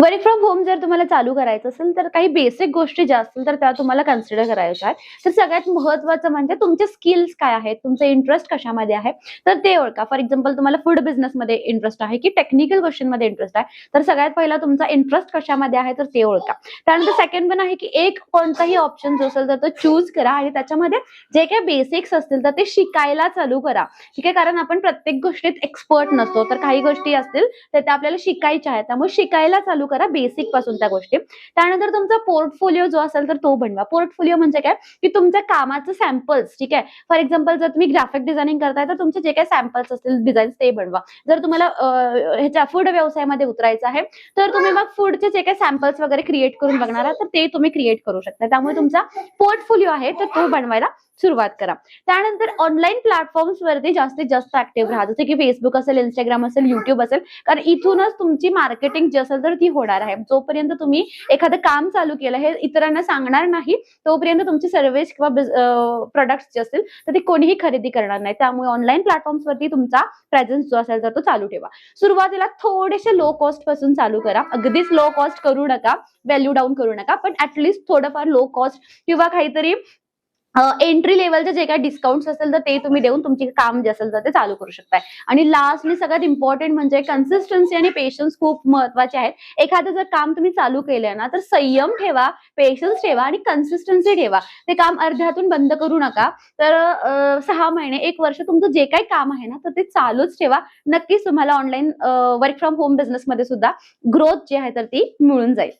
Work from home जर तुम्हाला चालू करायचं असेल तर काही बेसिक गोष्टी ज्या असतील तर त्या तुम्हाला कन्सिडर करायच्या आहेत. तर सगळ्यात महत्वाचं म्हणजे तुमचे स्किल्स काय आहेत तुमचे इंटरेस्ट कशामध्ये आहे तर ते ओळखा. फॉर एक्झाम्पल तुम्हाला फूड बिझनेसमध्ये इंटरेस्ट आहे की टेक्निकल गोष्टींमध्ये इंटरेस्ट आहे तर सगळ्यात पहिला तुमचा इंटरेस्ट कशामध्ये आहे तर ते ओळखा. त्यानंतर सेकंड पण आहे की एक कोणताही ऑप्शन जो असेल तर तो चूज करा आणि त्याच्यामध्ये जे काही बेसिक्स असतील तर ते शिकायला चालू करा. ठीक आहे? कारण आपण प्रत्येक गोष्टीत एक्सपर्ट नसतो. तर काही गोष्टी असतील तर त्या आपल्याला शिकायच्या आहेत. त्यामुळे शिकायला चालू करा बेसिकपासून त्या गोष्टी. त्यानंतर तुमचा पोर्टफोलिओ जो असेल तर तो बनवा. पोर्टफोलिओ म्हणजे काय? की तुमच्या कामाचं सॅम्पल्स ठीक आहे? फॉर एक्झाम्पल जर तुम्ही ग्राफिक डिझायनिंग करताय तर तुमचे जे काही सॅम्पल्स असतील डिझाईन्स ते बनवा. जर तुम्हाला ह्याच्या फूड व्यवसायामध्ये उतरायचं आहे तर तुम्ही मग फूडचे जे काही सॅम्पल्स वगैरे क्रिएट करून बघणार आहात तर ते तुम्ही क्रिएट करू शकता. त्यामुळे तुमचा पोर्टफोलिओ आहे तर तो बनवायला सुरुवात करा. त्यानंतर ऑनलाईन प्लॅटफॉर्म्सवरती जास्तीत जास्त ऍक्टिव्ह राहा. जसे की फेसबुक असेल इंस्टाग्राम असेल युट्यूब असेल. कारण इथूनच तुमची मार्केटिंग जी असेल तर ती होणार आहे. जोपर्यंत तुम्ही एखादं काम चालू केलं हे इतरांना सांगणार नाही तोपर्यंत तुमची सर्व्हिस किंवा प्रोडक्ट्स जे असतील तर ते कोणीही खरेदी करणार नाही. त्यामुळे ऑनलाईन प्लॅटफॉर्म्सवरती तुमचा प्रेझेन्स जो असेल तर तो चालू ठेवा. सुरुवातीला थोडेसे लो कॉस्टपासून चालू करा. अगदीच लो कॉस्ट करू नका. व्हॅल्यू डाऊन करू नका. पण ऍटलिस्ट थोडंफार लो कॉस्ट किंवा काहीतरी एंट्री लेवलचे जे काही डिस्काउंट्स असेल तर ते तुम्ही देऊन तुमचे काम जे असेल तर ते चालू करू शकताय. आणि लास्टली सगळ्यात इम्पॉर्टंट म्हणजे कन्सिस्टन्सी आणि पेशन्स खूप महत्त्वाचे आहेत. एखादं जर काम तुम्ही चालू केलंय ना तर संयम ठेवा पेशन्स ठेवा आणि कन्सिस्टन्सी ठेवा. ते काम अर्ध्यातून बंद करू नका. तर सहा महिने एक वर्ष तुमचं जे काही काम आहे ना तर ते चालूच ठेवा. नक्कीच तुम्हाला ऑनलाईन वर्क फ्रॉम होम बिझनेसमध्ये सुद्धा ग्रोथ जी आहे तर ती मिळून जाईल.